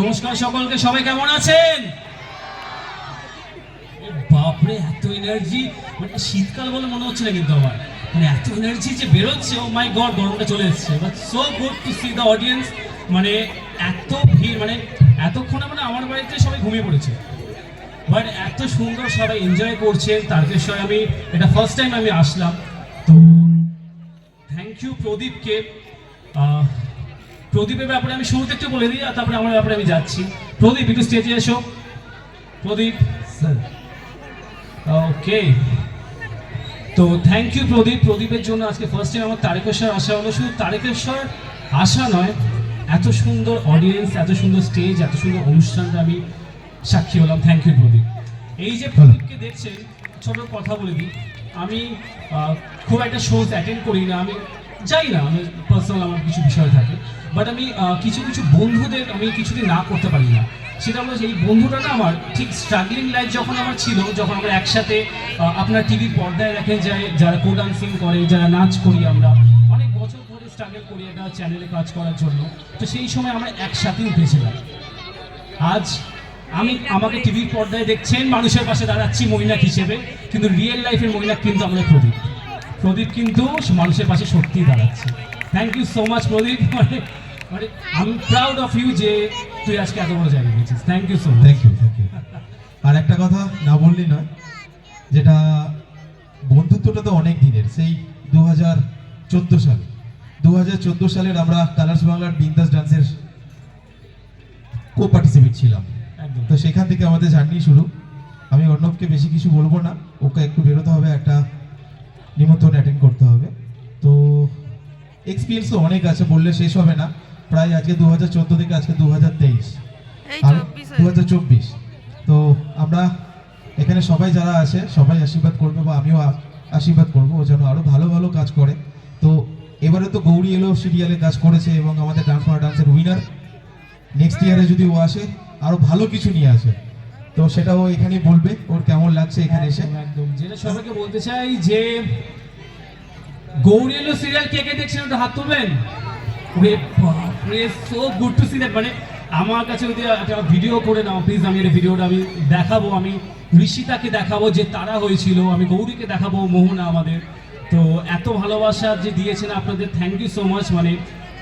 নমস্কার সকলকে, সবাই কেমন আছেন? বাপরে, এত এনার্জি মানে শীতকাল বলে মনে হচ্ছে না কিন্তু আমার। মানে এত এনার্জি যে বেরোচ্ছে ও মাই গড গরমটা চলে এসছে। But so good to see the audience মানে এত ভিড় মানে এতক্ষণে মানে আমার বাড়িতে সবাই ঘুমিয়ে পড়েছে। বাট এত সুন্দর সবাই এনজয় করছে তারকেশ্বরে আমি, এটা ফার্স্ট টাইম আমি আসলাম। তো থ্যাংক ইউ প্রদীপকে। প্রদীপের ব্যাপারে আমি শুরুতে একটু বলে দিই আর তারপরে আমার ব্যাপারে আমি যাচ্ছি। প্রদীপ একটু স্টেজে এসো। প্রদীপ। ওকে তো থ্যাংক ইউ প্রদীপ। প্রদীপের জন্য আজকে ফার্স্ট টাইম আমার তারকেশ্বর আসা হলো। শুধু তারকেশ্বর আসা নয় এত সুন্দর অডিয়েন্স এত সুন্দর স্টেজ এত সুন্দর অনুষ্ঠানটা আমি সাক্ষী হলাম। Thank you Pradeep. এই যে প্রদীপকে দেখছেন ছোট কথা বলে দিই আমি খুব একটা শোজ অ্যাটেন্ড করি না। আমি যাই না আমি পার্সোনাল আমার কিছু বাট আমি কিছু কিছু বন্ধুদের আমি কিছুদিন না করতে পারি না। সেটা হলো এই বন্ধুটা না আমার ঠিক স্ট্রাগলিং লাইফ যখন আমার ছিল, যখন আমরা একসাথে আপনার টিভির পর্দায় দেখেন যায় যারা কো ডান্সিং করে, যারা নাচ করি আমরা, অনেক বছর ধরে স্ট্রাগল করি একটা চ্যানেলে কাজ করার জন্য। তো সেই সময় আমরা একসাথে উঠেছিলাম। আজ আমি আমাকে টিভির পর্দায় দেখছেন মানুষের পাশে দাঁড়াচ্ছি মহিলা হিসেবে, কিন্তু রিয়েল লাইফের মহিলা কিন্তু আমাদের প্রদীপ। প্রদীপ কিন্তু মানুষের পাশে সত্যিই দাঁড়াচ্ছে। Thank you so much Pradeep. মানে আমি প্রাউড অফ ইউ যে তুই আজকে এত বড় জায়গায় গেছিস thank you so much thank you thank you আর একটা কথা না বললি নয় যেটা বন্ধুত্বটা তো অনেক দিনের সেই দু হাজার চোদ্দ সালে। দু হাজার চোদ্দ সালের আমরা কালার্স বাংলার বিন্দাস ডান্সের কো পার্টিসিপেট ছিলাম। একদম। তো সেখান থেকে আমাদের জার্নি শুরু। আমি অর্ণবকে বেশি কিছু বলব না ওকে একটু বেরোতে হবে একটা নিমন্ত্রণ অ্যাটেন্ড করতে হবে। তো এক্সপিরিয়েন্স তো অনেক আছে বললে শেষ হবে না। প্রায় আজকে দু হাজার চোদ্দ থেকে আজকে দু হাজার তেইশ আর দু হাজার চব্বিশ। তো আমরা এখানে সবাই যারা আছে সবাই আশীর্বাদ করবে বা আমিও আশীর্বাদ করব ও যেন আরও ভালো ভালো কাজ করে। তো এবারে তো গৌরী এলো সিরিয়ালে কাজ করেছে এবং আমাদের ডান্স ফর ডান্সের উইনার নেক্সট ইয়ারে যদি ও আসে আরও ভালো কিছু নিয়ে আসে। তো সেটা ও এখানেই বলবে ওর কেমন লাগছে এখানে এসে। একদম, একদম। যেটা সবাইকে বলতে চাই যে গৌরী এলো সিরিয়াল কে কে দেখছেন? ওটা হাত তুলবেন? সো গুড টু সি মানে আমার কাছে যদি একটা ভিডিও করে নাও প্লিজ আমি এই ভিডিওটা আমি দেখাবো, আমি ঋষিতাকে দেখাবো যে তারা হয়েছিল, আমি গৌরীকে দেখাবো, মোহনা আমাদের। তো এত ভালোবাসা যে দিয়েছেন আপনাদের থ্যাংক ইউ সো মাচ মানে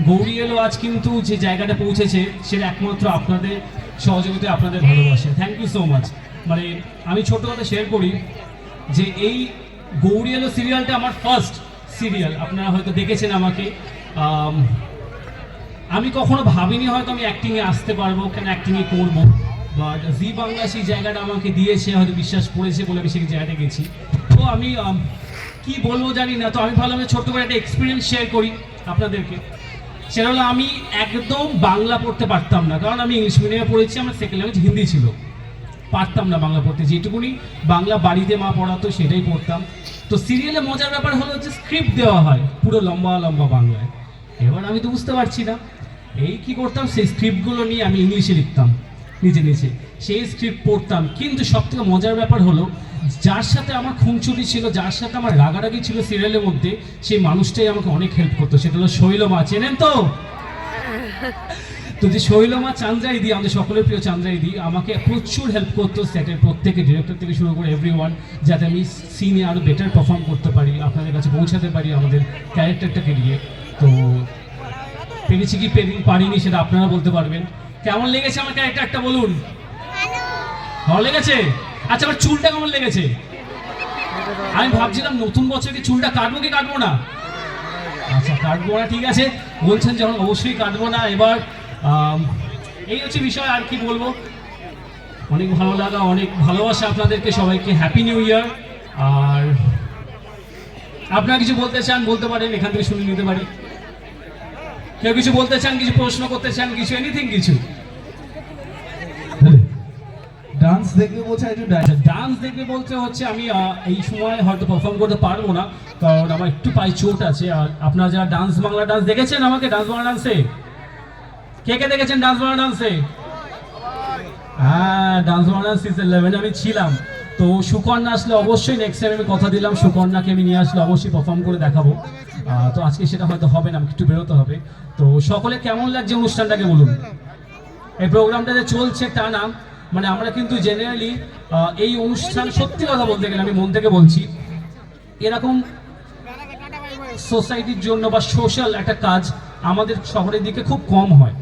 গৌরী এলো আজ কিন্তু যে জায়গাটা পৌঁছেছে সেটা একমাত্র আপনাদের সহযোগিতায় আপনাদের ভালোবাসে। থ্যাংক ইউ সো মাচ মানে আমি ছোট কথা শেয়ার করি যে এই গৌরী এলো সিরিয়ালটা আমার ফার্স্ট সিরিয়াল আপনারা হয়তো দেখেছেন আমাকে আম, কখনো ভাবিনি হয়তো আমি অ্যাক্টিংয়ে আসতে পারব কেন অ্যাক্টিংয়ে করব। বাট জি বাংলা সেই জায়গাটা আমাকে দিয়েছে হয়তো বিশ্বাস করেছে বলে আমি সেই জায়গাটা গেছি। তো আমি কি বলব জানি না তো আমি ভাবলাম ছোট্ট করে একটা এক্সপিরিয়েন্স শেয়ার করি আপনাদেরকে। সেটা হলো আমি একদম বাংলা পড়তে পারতাম না কারণ আমি ইংলিশ মিডিয়ামে পড়েছি আমার সেকেন্ড ল্যাঙ্গুয়েজ হিন্দি ছিল। পারতাম না বাংলা পড়তে যেটুকুনি বাংলা বাড়িতে মা পড়াতো সেটাই পড়তাম। তো সিরিয়ালে মজার ব্যাপার হলো যে স্ক্রিপ্ট দেওয়া হয় পুরো লম্বা লম্বা বাংলায়। এবার আমি তো বুঝতে পারছি না। এই কি করতাম? সেই স্ক্রিপ্টগুলো নিয়ে আমি ইংলিশে লিখতাম, নিজে নিজে। সেই স্ক্রিপ্ট পড়তাম। কিন্তু সব থেকে মজার ব্যাপার হলো, যার সাথে আমার খুনচুরি ছিল, যার সাথে আমার রাগারাগি ছিল সিরিয়ালের মধ্যে, সেই মানুষটাই আমাকে অনেক হেল্প করতো। সেটা হলো শৈলমা। চেনেন তো? তো যে শৈলমা চান্দ্রাইদি, আমাদের সকলের প্রিয় চান্দ্রাইদি, আমাকে প্রচুর হেল্প করতো সেটের প্রত্যেকে ডিরেক্টর থেকে শুরু করে এভরি ওয়ান যাতে আমি সিনে আরও বেটার পারফর্ম করতে পারি, আপনাদের কাছে পৌঁছাতে পারি আমাদের ক্যারেক্টারটাকে নিয়ে। তো পেরেছি কি পেরি পারিনি সেটা আপনারা বলতে পারবেন। কেমন লেগেছে আমার ক্যারেক্টার একটা বলুন? ভালো। লেগেছে? আচ্ছা আমার চুলটা কেমন লেগেছে? আমি ভাবছিলাম নতুন বছরকে চুলটা কাটবো কি কাটবো না? আচ্ছা কাটবো না, ঠিক আছে। বলছেন যখন অবশ্যই কাটবো না। এবার এই হচ্ছে বিষয়, আর কি বলব? অনেক ভালো লাগা, অনেক ভালোবাসা আপনাদেরকে সবাইকে। হ্যাপি নিউ ইয়ার আর আপনারা কিছু বলতে চান, বলতে পারেন, এখান থেকে শুনে নিতে পারি। কেউ কিছু বলতে চান, কিছু প্রশ্ন করতে চান, কিছু এনিথিং কিছু। ডান্স দেখে বলছে একটু ডান্স দেখবে বলতে হচ্ছে আমি এই সময় হয়তো পারফর্ম করতে পারব না, কারণ আমার একটু পায়ে চোট আছে, আর আপনারা যারা ডান্স বাংলা ডান্স দেখেছেন আমাকে ডান্স বাংলা ডান্সে কে কে দেখেছেন ডান্স বাংলা ডান্সে হ্যাঁ dance Bangla dance season eleven আমি ছিলাম। তো সুকন্যা আসলে অবশ্যই নেক্সট টাইম আমি কথা দিলাম, সুকন্যাকে আমি নিয়ে আসলে অবশ্যই পারফর্ম করে দেখাবো। তো আজকে সেটা হয়তো হবে না একটু বেরোতে হবে। তো সকলে কেমন লাগছে অনুষ্ঠানটাকে বলুন? এই প্রোগ্রামটা যে চলছে তা নাম মানে আমরা কিন্তু জেনারেলি এই অনুষ্ঠান সত্যি কথা বলতে গেলে আমি মন থেকে বলছি, এরকম সোসাইটির জন্য বা সোশ্যাল একটা কাজ আমাদের শহরের দিকে খুব কম হয়।